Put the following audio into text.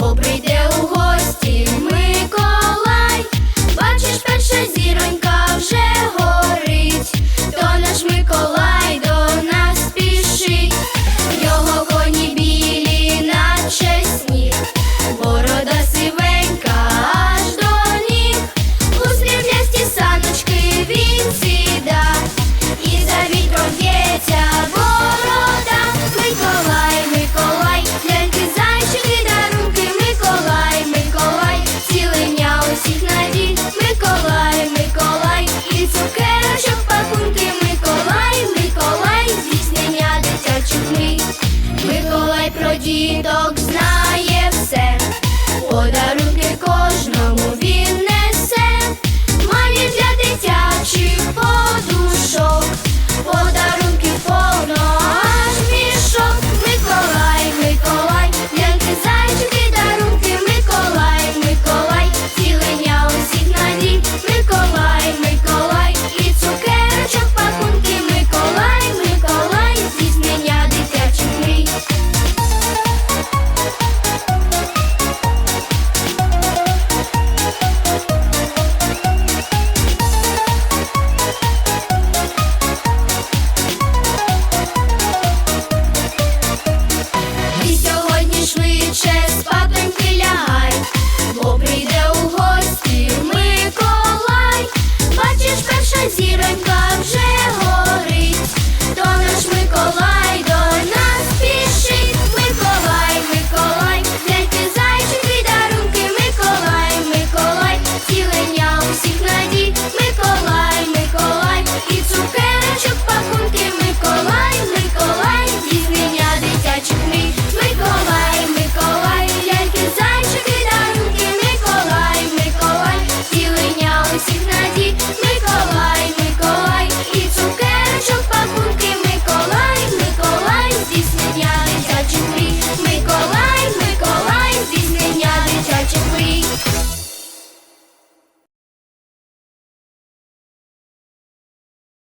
бо прийде і цукерочок пакунки Миколай, Миколай, здійснення дитячих мрій. Миколай про діток знає все, подарунки кожного. зіронька вже горить, то наш Миколай.